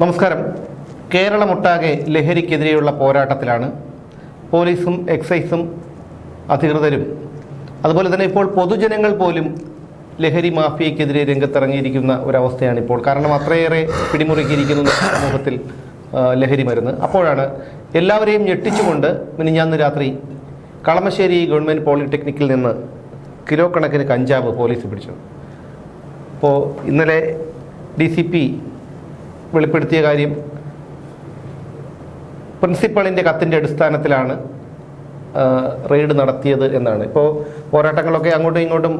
നമസ്കാരം. കേരളമൊട്ടാകെ ലഹരിക്കെതിരെയുള്ള പോരാട്ടത്തിലാണ് പോലീസും എക്സൈസും അധികൃതരും. അതുപോലെ തന്നെ ഇപ്പോൾ പൊതുജനങ്ങൾ പോലും ലഹരി മാഫിയക്കെതിരെ രംഗത്തിറങ്ങിയിരിക്കുന്ന ഒരവസ്ഥയാണ് ഇപ്പോൾ കാരണം അത്രയേറെ പിടിമുറുക്കിയിരിക്കുന്ന സമൂഹത്തിൽ ലഹരി മരുന്ന്. അപ്പോഴാണ് എല്ലാവരെയും ഞെട്ടിച്ചുകൊണ്ട് മിനിഞ്ഞാന്ന് രാത്രി കളമശ്ശേരി ഗവൺമെന്റ് പോളിടെക്നിക്കിൽ നിന്ന് കിലോ കണക്കിന് കഞ്ചാവ് പോലീസ് പിടിച്ചു. അപ്പോൾ ഇന്നലെ ഡി സി പി വെളിപ്പെടുത്തിയ കാര്യം പ്രിൻസിപ്പളിന്റെ കത്തിന്റെ അടിസ്ഥാനത്തിലാണ് റെയ്ഡ് നടത്തിയത് എന്നാണ്. ഇപ്പോൾ പോരാട്ടങ്ങളൊക്കെ അങ്ങോട്ടും ഇങ്ങോട്ടും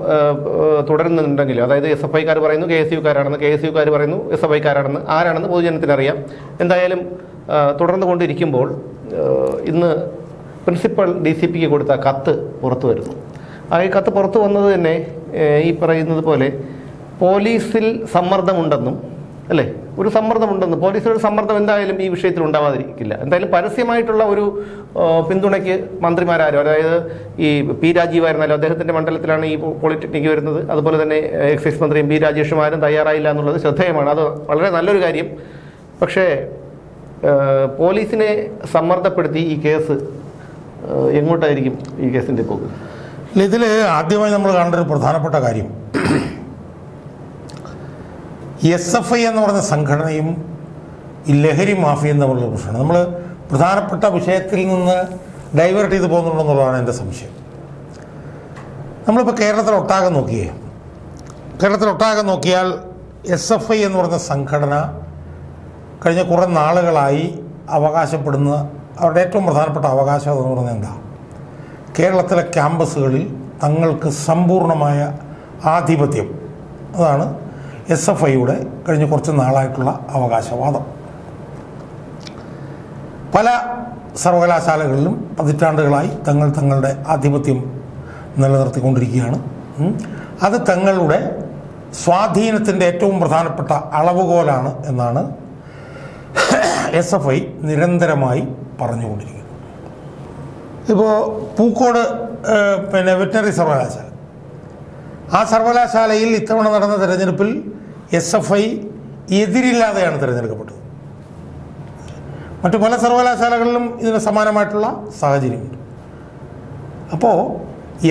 തുടരുന്നുണ്ടെങ്കിലും അതായത് എസ് എഫ് ഐക്കാർ പറയുന്നു കെ എസ് യുക്കാരാണെന്ന് കെ എസ് യുക്കാർ പറയുന്നു എസ് എഫ് ഐക്കാരാണെന്ന് ആരാണെന്ന് പൊതുജനത്തിന് അറിയാം. എന്തായാലും തുടർന്നു കൊണ്ടിരിക്കുമ്പോൾ ഇന്ന് പ്രിൻസിപ്പൽ ഡി സി പിക്ക് കൊടുത്ത കത്ത് പുറത്തു വരുന്നു. ആ കത്ത് പുറത്തു വന്നത് തന്നെ ഈ പറയുന്നത് പോലെ പോലീസിൽ സമ്മർദ്ദമുണ്ടെന്നും അല്ലേ? ഒരു സമ്മർദ്ദമുണ്ടെന്ന്. പോലീസിലൊരു സമ്മർദ്ദം എന്തായാലും ഈ വിഷയത്തിൽ ഉണ്ടാവാതിരിക്കില്ല. എന്തായാലും പരസ്യമായിട്ടുള്ള ഒരു പിന്തുണയ്ക്ക് മന്ത്രിമാരാരും അതായത് ഈ പി രാജീവായിരുന്നാലും അദ്ദേഹത്തിന്റെ മണ്ഡലത്തിലാണ് ഈ പോളിടെക്നിക്ക് വരുന്നത്. അതുപോലെ തന്നെ എക്സൈസ് മന്ത്രിയും പി രാജേഷുമാരും തയ്യാറായില്ല എന്നുള്ളത് ശ്രദ്ധേയമാണ്. അത് വളരെ നല്ലൊരു കാര്യം. പക്ഷേ പോലീസിനെ സമ്മർദ്ദപ്പെടുത്തി ഈ കേസ് എങ്ങോട്ടായിരിക്കും ഈ കേസിന്റെ അല്ല ഇതിൽ ആദ്യമായി നമ്മൾ കാണേണ്ട ഒരു പ്രധാനപ്പെട്ട കാര്യം എസ് എഫ് ഐ എന്ന് പറയുന്ന സംഘടനയും ഈ ലഹരി മാഫിയും തമ്മിലുള്ള പ്രശ്നമാണ് നമ്മൾ പ്രധാനപ്പെട്ട വിഷയത്തിൽ നിന്ന് ഡൈവേർട്ട് ചെയ്ത് പോകുന്നുണ്ടെന്നുള്ളതാണ് എന്റെ സംശയം. നമ്മളിപ്പോൾ കേരളത്തിലൊട്ടാകെ നോക്കിയേ. കേരളത്തിലൊട്ടാകെ നോക്കിയാൽ എസ് എഫ് ഐ എന്ന് പറയുന്ന സംഘടന കഴിഞ്ഞ കുറേ നാളുകളായി അവകാശപ്പെടുന്ന അവരുടെ ഏറ്റവും പ്രധാനപ്പെട്ട അവകാശം എന്ന് പറയുന്നത് എന്താ? കേരളത്തിലെ ക്യാമ്പസുകളിൽ തങ്ങൾക്ക് സമ്പൂർണമായ ആധിപത്യം. അതാണ് എസ് എഫ് ഐയുടെ കഴിഞ്ഞ കുറച്ച് നാളായിട്ടുള്ള അവകാശവാദം. പല സർവകലാശാലകളിലും പതിറ്റാണ്ടുകളായി തങ്ങൾ തങ്ങളുടെ ആധിപത്യം നിലനിർത്തിക്കൊണ്ടിരിക്കുകയാണ്. അത് തങ്ങളുടെ സ്വാധീനത്തിന്റെ ഏറ്റവും പ്രധാനപ്പെട്ട അളവുകോലാണ് എന്നാണ് എസ് എഫ് ഐ നിരന്തരമായി പറഞ്ഞുകൊണ്ടിരിക്കുന്നത്. ഇപ്പോൾ പൂക്കോട് പിന്നെ വെറ്റിനറി സർവകലാശാല. ആ സർവകലാശാലയിൽ ഇത്തവണ നടന്ന തെരഞ്ഞെടുപ്പിൽ എസ് എഫ് ഐ എതിരില്ലാതെയാണ് തിരഞ്ഞെടുക്കപ്പെട്ടത്. മറ്റു പല സർവകലാശാലകളിലും ഇതിന് സമാനമായിട്ടുള്ള സാഹചര്യമുണ്ട്. അപ്പോൾ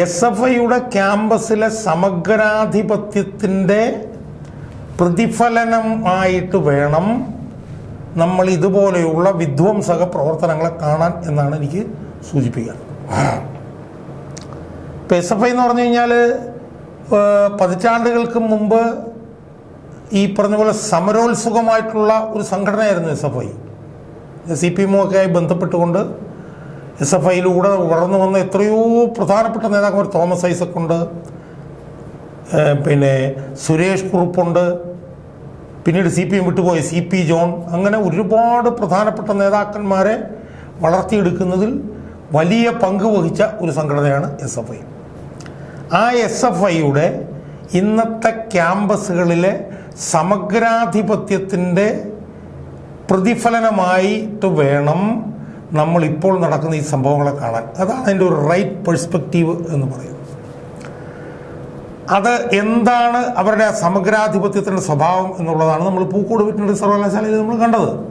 എസ് എഫ് ഐയുടെ ക്യാമ്പസിലെ സമഗ്രാധിപത്യത്തിന്റെ പ്രതിഫലനമായിട്ട് വേണം നമ്മൾ ഇതുപോലെയുള്ള വിധ്വംസക പ്രവർത്തനങ്ങളെ കാണാൻ എന്നാണ് എനിക്ക് സൂചിപ്പിക്കാൻ ഇപ്പം എസ് എഫ് ഐ എന്ന് പറഞ്ഞു കഴിഞ്ഞാൽ പതിറ്റാണ്ടുകൾക്ക് മുമ്പ് ഈ പറഞ്ഞ പോലെ സമരോത്സുകമായിട്ടുള്ള ഒരു സംഘടനയായിരുന്നു S F I C P എമ്മുമൊക്കെ ആയി ബന്ധപ്പെട്ടുകൊണ്ട് എസ് എഫ് ഐയിലൂടെ വളർന്നു വന്ന എത്രയോ പ്രധാനപ്പെട്ട നേതാക്കന്മാർ തോമസ് ഐസക് ഉണ്ട് പിന്നെ സുരേഷ് കുറുപ്പുണ്ട് പിന്നീട് സി പി എം വിട്ടുപോയ സി പി ജോൺ അങ്ങനെ ഒരുപാട് പ്രധാനപ്പെട്ട നേതാക്കന്മാരെ വളർത്തിയെടുക്കുന്നതിൽ വലിയ പങ്ക് വഹിച്ച ഒരു സംഘടനയാണ് എസ് എഫ് ഐ ആ എസ് എഫ് ഐയുടെ ഇന്നത്തെ ക്യാമ്പസുകളിലെ സമഗ്രാധിപത്യത്തിന്റെ പ്രതിഫലനമായിട്ട് വേണം നമ്മൾ ഇപ്പോൾ നടക്കുന്ന ഈ സംഭവങ്ങളെ കാണാൻ. അതാണ് അതിന്റെ ഒരു റൈറ്റ് പെർസ്പെക്റ്റീവ് എന്ന് പറയുന്നത്. അത് എന്താണ് അവരുടെ സമഗ്രാധിപത്യത്തിന്റെ സ്വഭാവം എന്നുള്ളതാണ് നമ്മൾ പൂക്കോട് വെറ്റിനറി സർവകലാശാലയിൽ നമ്മൾ കണ്ടത്.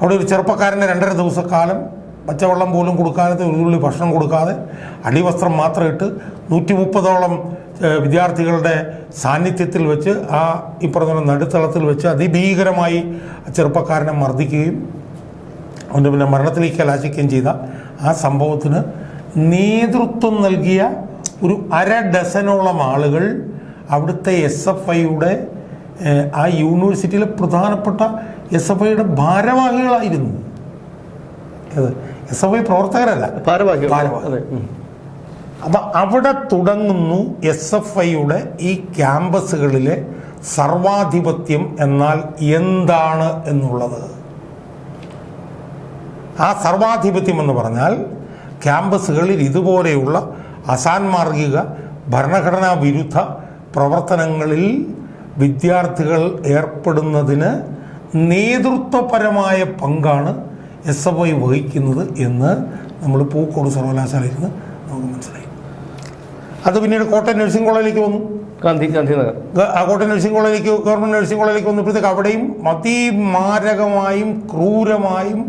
അവിടെ ഒരു ചെറുപ്പക്കാരന്റെ രണ്ടര ദിവസക്കാലം പച്ചവെള്ളം പോലും കൊടുക്കാതെ തുള്ളി ഭക്ഷണം കൊടുക്കാതെ അടിവസ്ത്രം മാത്രം ഇട്ട് നൂറ്റി മുപ്പതോളം വിദ്യാർത്ഥികളുടെ സാന്നിധ്യത്തിൽ വെച്ച് ആ ഈ പറഞ്ഞ നടുത്തളത്തിൽ വെച്ച് അതിഭീകരമായി ചെറുപ്പക്കാരനെ മർദ്ദിക്കുകയും അവന്റെ പിന്നെ മരണത്തിലേക്ക് കലാശിക്കുകയും ചെയ്ത ആ സംഭവത്തിന് നേതൃത്വം നൽകിയ ഒരു അര ഡസനോളം ആളുകൾ അവിടുത്തെ എസ് എഫ് ഐയുടെ ആ യൂണിവേഴ്സിറ്റിയിലെ പ്രധാനപ്പെട്ട എസ് എഫ് ഐയുടെ ഭാരവാഹികളായിരുന്നു. എസ് എഫ് ഐ പ്രവർത്തകരല്ല. ഭാരവാഹികൾ. അപ്പം അവിടെ തുടങ്ങുന്നു എസ് എഫ് ഐയുടെ ഈ ക്യാമ്പസുകളിലെ സർവാധിപത്യം എന്നാൽ എന്താണ് എന്നുള്ളത്. ആ സർവാധിപത്യം എന്ന് പറഞ്ഞാൽ ക്യാമ്പസുകളിൽ ഇതുപോലെയുള്ള അസാൻമാർഗിക ഭരണഘടനാ വിരുദ്ധ പ്രവർത്തനങ്ങളിൽ വിദ്യാർത്ഥികൾ ഏർപ്പെടുന്നതിന് നേതൃത്വപരമായ പങ്കാണ് എസ് എഫ് ഐ വഹിക്കുന്നത് എന്ന് നമ്മൾ പൂക്കോട് സർവകലാശാലയിൽ നിന്ന് നമുക്ക് മനസ്സിലായി. അത് പിന്നീട് കോട്ടയം നഴ്സിംഗ് കോളേജിലേക്ക് വന്നു. ഗാന്ധി ഗാന്ധിനഗർ നഗർ. ആ കോട്ടയം നഴ്സിംഗ് കോളേജിലേക്ക് ഗവൺമെന്റ് നഴ്സിംഗ് കോളേജിലേക്ക് വന്നപ്പോഴത്തേക്ക് അവിടെയും അതിമാരകമായും ക്രൂരമായും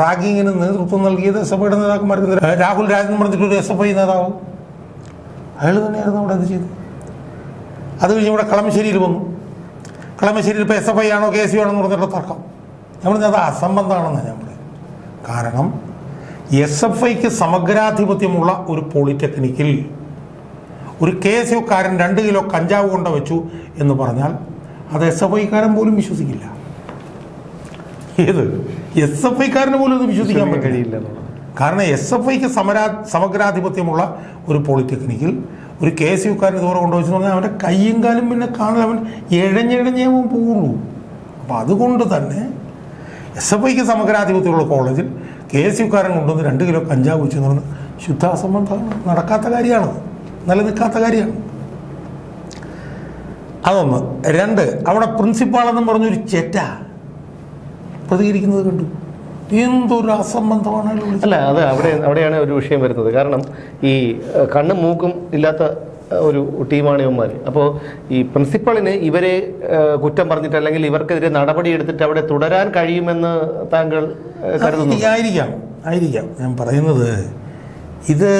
റാഗിങ്ങിന് നേതൃത്വം നൽകിയത് എസ് എഫ് ഐയുടെ നേതാക്കന്മാർക്ക് രാഹുൽ രാജൻ പറഞ്ഞിട്ടൊരു പറഞ്ഞിട്ട് ഒരു എസ് എഫ് ഐ നേതാവ്. അയാൾ തന്നെയായിരുന്നു അവിടെ അത് ചെയ്തത്. അത് കഴിഞ്ഞ് ഇവിടെ കളമശ്ശേരിയിൽ വന്നു. കളമശ്ശേരിയിൽ ഇപ്പോൾ എസ് എഫ് ഐ ആണോ കെ എസ് യു ആണോ എന്ന് പറഞ്ഞിട്ട് തർക്കം. ഞാൻ പറഞ്ഞത് അത് അസംബന്ധമാണെന്ന് ഞാൻ പറയും കാരണം എസ് എഫ് ഐക്ക് സമഗ്രാധിപത്യമുള്ള ഒരു പോളിടെക്നിക്കിൽ ഒരു കെ എസ് യുക്കാരൻ രണ്ട് കിലോ കഞ്ചാവ് കൊണ്ട വെച്ചു എന്ന് പറഞ്ഞാൽ അത് എസ് എഫ് ഐക്കാരൻ പോലും വിശ്വസിക്കില്ല. ഏത്? എസ് എഫ് ഐക്കാരന് പോലും അത് വിശ്വസിക്കാൻ പറ്റില്ല. കഴിയില്ല കാരണം എസ് എഫ് ഐക്ക് സമരാ സമഗ്രാധിപത്യമുള്ള ഒരു പോളിടെക്നിക്കിൽ ഒരു കെ എസ് യുക്കാരൻ ഇതുപോലെ കൊണ്ടുവച്ചു പറഞ്ഞാൽ അവന്റെ കയ്യും കാലും പിന്നെ കാണാൻ അവൻ ഇഴഞ്ഞിഴഞ്ഞേ പോകുള്ളൂ. പോവുള്ളൂ അപ്പം അതുകൊണ്ട് തന്നെ എസ് എഫ് ഐക്ക് സമഗ്രാധിപത്യമുള്ള കോളേജിൽ കെ എസ് യുക്കാരൻ കൊണ്ടുവന്ന് രണ്ട് കിലോ കഞ്ചാവ് വെച്ചു എന്ന് പറഞ്ഞാൽ ശുദ്ധാസംബന്ധം നടക്കാത്ത കാര്യമാണ് നിലനിൽക്കാത്ത കാര്യമാണ് അതൊന്ന്. രണ്ട് അവിടെ പ്രിൻസിപ്പാളെന്നും പറഞ്ഞൊരു ചെറ്റ. പ്രതികരിക്കുന്നത് കണ്ടു. എന്തൊരു അസംബന്ധമാണ്. അല്ല അത് അവിടെ അവിടെയാണ് ഒരു വിഷയം വരുന്നത്. കാരണം ഈ കണ്ണും മൂക്കും ഇല്ലാത്ത ഒരു ടീമാണ് ഇവന്മാർ അപ്പോൾ ഈ പ്രിൻസിപ്പളിന് ഇവരെ കുറ്റം പറഞ്ഞിട്ട് അല്ലെങ്കിൽ ഇവർക്കെതിരെ നടപടി എടുത്തിട്ട് അവിടെ തുടരാൻ കഴിയുമെന്ന് താങ്കൾ കരുതുന്നു ആയിരിക്കാം ആയിരിക്കാം. ഞാൻ പറയുന്നത് ഇത്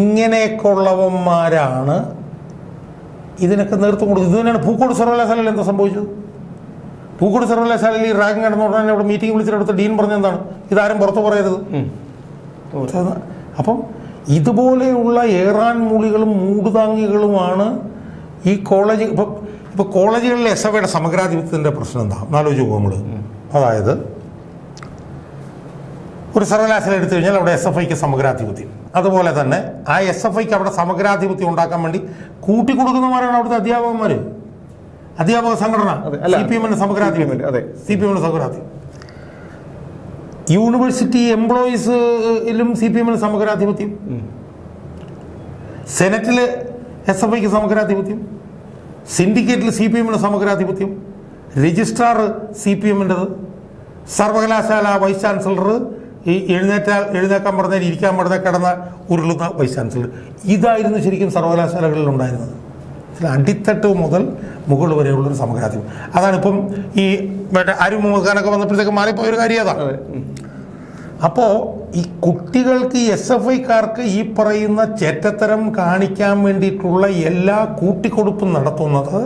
ഇങ്ങനെയൊക്കെ ഉള്ളവന്മാരാണ് ഇതിനൊക്കെ നേതൃത്വം കൊടുത്തത് ഇത് തന്നെയാണ് പൂക്കോട് സർവകലാശാലയിൽ എന്താ സംഭവിച്ചത്? പൂക്കോട് സർവകലാശാലയിൽ ഈ റാങ്ക് നടന്ന ഉടനെ അവിടെ മീറ്റിംഗ് വിളിച്ചിട്ട് അടുത്ത് ഡീൻ പറഞ്ഞ എന്താണ്? ഇതാരും പുറത്തു പറയരുത്. അപ്പം ഇതുപോലെയുള്ള ഏറാൻ മൂളികളും മൂടുതാങ്ങികളുമാണ് ഈ കോളേജ് ഇപ്പം ഇപ്പോൾ കോളേജുകളിലെ എസ് എഫ് ഐയുടെ സമഗ്രാധിപത്യത്തിന്റെ പ്രശ്നം എന്താ? എന്നാലോചിച്ച് നമ്മൾ അതായത് ഒരു സർവകലാശാല എടുത്തു കഴിഞ്ഞാൽ അവിടെ എസ് എഫ് ഐക്ക് സമഗ്രാധിപത്യം. അതുപോലെ തന്നെ ആ എസ് എഫ് ഐക്ക് അവിടെ സമഗ്രാധിപത്യം ഉണ്ടാക്കാൻ വേണ്ടി കൂട്ടിക്കൊടുക്കുന്നവരാണ് അവിടുത്തെ അധ്യാപകന്മാർ അധ്യാപക സംഘടന. അതെ, അല്ല, സി പി എമ്മിന്റെ സമഗ്രാധിപത്യം. സി പി എമ്മിന്റെ സമഗ്രാധിപത്യം. യൂണിവേഴ്സിറ്റി എംപ്ലോയീസിലും സി പി എമ്മിന് സമഗ്രാധിപത്യം. സെനറ്റിൽ എസ് എഫ് ഐക്ക് സമഗ്രാധിപത്യം. സിൻഡിക്കേറ്റിൽ സി പി എമ്മിന് സമഗ്രാധിപത്യം. രജിസ്ട്രാർ സി പി എമ്മിന്റെത് സർവകലാശാല വൈസ് ചാൻസലർ ഈ എഴുന്നേറ്റാൽ എഴുന്നേക്കാൻ പറഞ്ഞാൽ ഇരിക്കാൻ പറഞ്ഞാൽ കിടന്ന ഉരുളുന്ന വൈസ് ചാൻസലർ ഇതായിരുന്നു ശരിക്കും സർവകലാശാലകളിൽ ഉണ്ടായിരുന്നത്. അടിത്തട്ട് മുതൽ മുകൾ വരെയുള്ളൊരു അതാണ് അതാണിപ്പം ഈ മറ്റേ അരി മുഖാനൊക്കെ വന്നപ്പോഴത്തേക്ക് മാറിപ്പോയ ഒരു കാര്യം അതാണ് അപ്പോൾ ഈ കുട്ടികൾക്ക് എസ് എഫ് ഐക്കാർക്ക് ഈ പറയുന്ന ചേറ്റത്തരം കാണിക്കാൻ വേണ്ടിയിട്ടുള്ള എല്ലാ കൂട്ടിക്കൊടുപ്പും നടത്തുന്നത്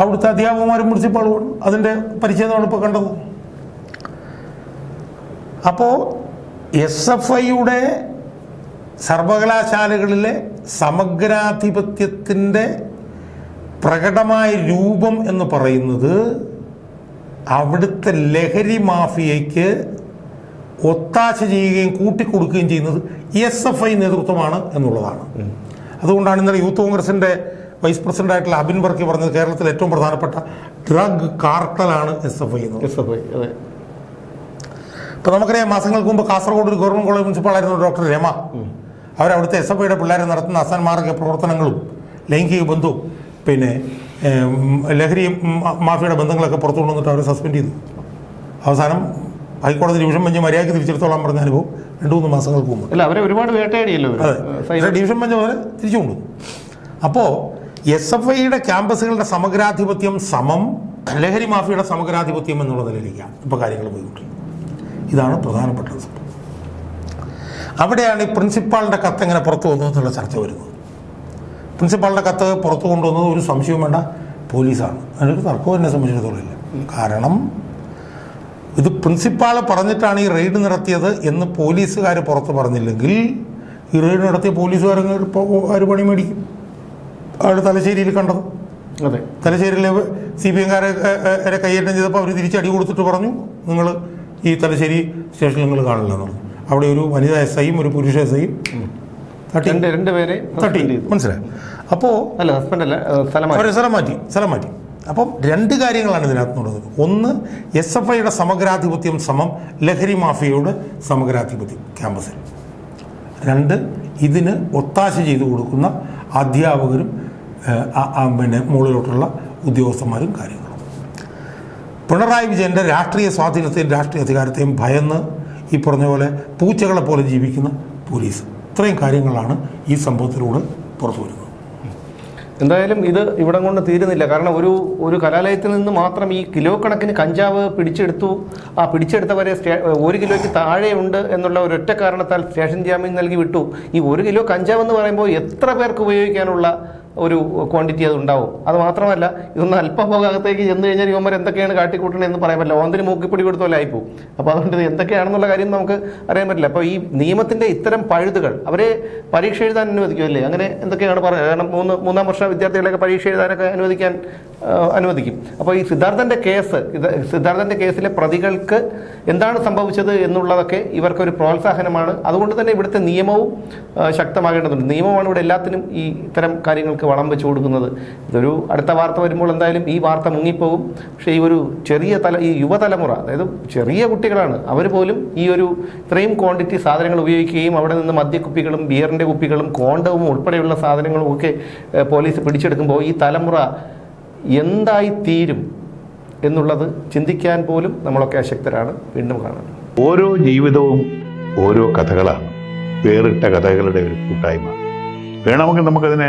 അവിടുത്തെ അധ്യാപകന്മാരും പ്രിൻസിപ്പാളുമാണ് അതിന്റെ പരിച്ഛേദമാണ് ഇപ്പോൾ കണ്ടത്. അപ്പോൾ എസ് എഫ് ഐയുടെ സർവകലാശാലകളിലെ സമഗ്രാധിപത്യത്തിന്റെ പ്രകടമായ രൂപം എന്ന് പറയുന്നത് അവിടുത്തെ ലഹരി മാഫിയയ്ക്ക് ഒത്താശ ചെയ്യുകയും കൂട്ടിക്കൊടുക്കുകയും ചെയ്യുന്നത് എസ് എഫ് ഐ നേതൃത്വമാണ് എന്നുള്ളതാണ്. അതുകൊണ്ടാണ് ഇന്നലെ യൂത്ത് കോൺഗ്രസിന്റെ വൈസ് പ്രസിഡന്റ് ആയിട്ടുള്ള അബിൻ ബർക്കി പറഞ്ഞത് കേരളത്തിലെ ഏറ്റവും പ്രധാനപ്പെട്ട ഡ്രഗ് കാർട്ടലാണ് എസ് എഫ് ഐ എന്ന്. എസ് എഫ് ഐ അതെ. ഇപ്പൊ നമുക്കറിയാം മാസങ്ങൾക്ക് മുമ്പ് കാസർഗോഡ് ഒരു ഗവൺമെന്റ് കോളേജ് പ്രിൻസിപ്പാളായിരുന്നു ഡോക്ടർ രമ. അവരവിടുത്തെ എസ് എഫ് ഐയുടെ പിള്ളേരെ നടത്തുന്ന അസാൻമാർഗ പ്രവർത്തനങ്ങളും ലൈംഗിക ബന്ധവും പിന്നെ ലഹരി മാഫിയുടെ മാഫിയയുടെ ബന്ധങ്ങളൊക്കെ പുറത്തു കൊണ്ടുവന്നിട്ട് അവരെ സസ്പെൻഡ് ചെയ്തു. അവസാനം ഹൈക്കോടതി ഡിവിഷൻ ബെഞ്ച് മര്യാദയ്ക്ക് തിരിച്ചെടുത്തോളാൻ പറഞ്ഞ അനുഭവം രണ്ടു മൂന്ന് മാസങ്ങൾക്ക് മുമ്പ്. അല്ല അവരെ ഒരുപാട് വേട്ടയാടിയല്ലോ. അതെ. ഡിവിഷൻ ബെഞ്ച് അവരെ തിരിച്ചു കൊണ്ടു അപ്പോൾ എസ് എഫ് ഐയുടെ ക്യാമ്പസുകളുടെ സമഗ്രാധിപത്യം സമം ലഹരി മാഫിയയുടെ സമഗ്രാധിപത്യം എന്നുള്ള നിലയിലേക്കാണ് ഇപ്പോൾ കാര്യങ്ങൾ പോയിക്കൊണ്ടിരിക്കുന്നത്. ഇതാണ് പ്രധാനപ്പെട്ട സംഭവം. അവിടെയാണ് ഈ പ്രിൻസിപ്പാളിന്റെ കത്ത് എങ്ങനെ പുറത്തു വന്നു എന്നുള്ള ചർച്ച വരുന്നത്. പ്രിൻസിപ്പാളിന്റെ കത്ത് പുറത്തു കൊണ്ടുവന്നത് ഒരു സംശയവും വേണ്ട പോലീസാണ്. അതിനൊരു തർക്കവും എന്നെ സംബന്ധിച്ചിടത്തോളം ഇല്ല. കാരണം ഇത് പ്രിൻസിപ്പാൾ പറഞ്ഞിട്ടാണ് ഈ റെയ്ഡ് നടത്തിയത് എന്ന് പോലീസുകാർ പുറത്ത് പറഞ്ഞില്ലെങ്കിൽ ഈ റെയ്ഡ് നടത്തിയ പോലീസുകാർ പണി മേടിക്കും. അയാൾ തലശ്ശേരിയിൽ കണ്ടത്. അതെ. തലശ്ശേരിയിലെ സി പി എംകാരെ കൈയേറ്റം ചെയ്തപ്പോൾ അവർ തിരിച്ചടി കൊടുത്തിട്ട് പറഞ്ഞു നിങ്ങൾ ഈ തലശ്ശേരി സ്റ്റേഷനിൽ നിങ്ങൾ കാണില്ല എന്ന് അവിടെ ഒരു വനിതാ എസ് ഐയും ഒരു പുരുഷ എസ് ഐയും തട്ടി. രണ്ട് രണ്ടുപേരെ തട്ടി. മനസ്സിലായി? അപ്പോൾ അല്ല ഹസ്ബൻഡ് അല്ല സ്ഥലം സ്ഥലം മാറ്റി സ്ഥലം മാറ്റി. അപ്പം രണ്ട് കാര്യങ്ങളാണ് ഇതിനകത്ത് നടന്നത് ഒന്ന് എസ് എഫ് ഐയുടെ സമഗ്രാധിപത്യം സമം ലഹരി മാഫിയയുടെ സമഗ്രാധിപത്യം ക്യാമ്പസിൽ. രണ്ട് ഇതിന് ഒത്താശ ചെയ്തു കൊടുക്കുന്ന അധ്യാപകരും പിന്നെ മുകളിലോട്ടുള്ള ഉദ്യോഗസ്ഥന്മാരും കാര്യങ്ങളും. പിണറായി വിജയന്റെ രാഷ്ട്രീയ സ്വാധീനത്തെയും രാഷ്ട്രീയ അധികാരത്തെയും ഭയന്ന് ഈ പറഞ്ഞ പോലെ പൂച്ചകളെ പോലെ ജീവിക്കുന്ന പോലീസ്. ഇത്രയും കാര്യങ്ങളാണ് ഈ സംഭവത്തിലൂടെ പുറത്തു വരുന്നത്. എന്തായാലും ഇത് ഇവിടം കൊണ്ട് തീരുന്നില്ല. കാരണം ഒരു ഒരു കലാലയത്തിൽ നിന്ന് മാത്രം ഈ കിലോ കണക്കിന് കഞ്ചാവ് പിടിച്ചെടുത്തു. ആ പിടിച്ചെടുത്തവരെ ഒരു കിലോയ്ക്ക് താഴെയുണ്ട് എന്നുള്ള ഒരൊറ്റ കാരണത്താൽ സ്റ്റേഷൻ ജാമ്യം നൽകി വിട്ടു. ഈ ഒരു കിലോ കഞ്ചാവ് എന്ന് പറയുമ്പോൾ എത്ര പേർക്ക് ഉപയോഗിക്കാനുള്ള ഒരു ക്വാണ്ടിറ്റി അത് ഉണ്ടാവും. അത് മാത്രമല്ല ഇതൊന്ന് അല്പഭാഗത്തേക്ക് ചെന്ന് കഴിഞ്ഞാൽ ഇവന്മാർ എന്തൊക്കെയാണ് കാട്ടിക്കൂട്ടണേ എന്ന് പറയാൻ പറ്റില്ല. ഓന്തിന് മൂക്കിപ്പിടി കൊടുത്ത പോലെ ആയിപ്പോവും. അപ്പോൾ അതുകൊണ്ട് ഇത് എന്തൊക്കെയാണെന്നുള്ള കാര്യം നമുക്ക് അറിയാൻ പറ്റില്ല. അപ്പോൾ ഈ നിയമത്തിന്റെ ഇത്തരം പഴുതുകൾ അവരെ പരീക്ഷ എഴുതാൻ അനുവദിക്കുമല്ലേ അങ്ങനെ എന്തൊക്കെയാണ് പറയുന്നത് കാരണം മൂന്ന് മൂന്നാം വർഷ വിദ്യാർത്ഥികളെയൊക്കെ പരീക്ഷ എഴുതാനൊക്കെ അനുവദിക്കാൻ അനുവദിക്കും. അപ്പോൾ ഈ സിദ്ധാർത്ഥന്റെ കേസ് സിദ്ധാർത്ഥന്റെ കേസിലെ പ്രതികൾക്ക് എന്താണ് സംഭവിച്ചത് എന്നുള്ളതൊക്കെ ഇവർക്കൊരു പ്രോത്സാഹനമാണ്. അതുകൊണ്ട് തന്നെ ഇവിടുത്തെ നിയമവും ശക്തമാകേണ്ടതുണ്ട്. നിയമമാണ് ഇവിടെ എല്ലാത്തിനും ഈ ഇത്തരം കാര്യങ്ങൾക്ക് വളം വെച്ച് കൊടുക്കുന്നത്. ഇതൊരു അടുത്ത വാർത്ത വരുമ്പോൾ എന്തായാലും ഈ വാർത്ത മുങ്ങിപ്പോകും. പക്ഷേ ഈ ഒരു ചെറിയ തല ഈ യുവതലമുറ അതായത് ചെറിയ കുട്ടികളാണ് അവർ പോലും ഈ ഒരു ഇത്രയും ക്വാണ്ടിറ്റി സാധനങ്ങൾ ഉപയോഗിക്കുകയും അവിടെ നിന്ന് മദ്യക്കുപ്പികളും ബിയറിന്റെ കുപ്പികളും കോണ്ടവും ഉൾപ്പെടെയുള്ള സാധനങ്ങളും ഒക്കെ പോലീസ് പിടിച്ചെടുക്കുമ്പോൾ ഈ തലമുറ എന്തായി തീരും എന്നുള്ളത് ചിന്തിക്കാൻ പോലും നമ്മളൊക്കെ അശക്തരാണ്. വീണ്ടും കാണുന്നത് ഓരോ ജീവിതവും ഓരോ കഥകളാണ്. വേറിട്ട കഥകളുടെ ഒരു കൂട്ടായ്മ. വേണമെങ്കിൽ നമുക്കതിനെ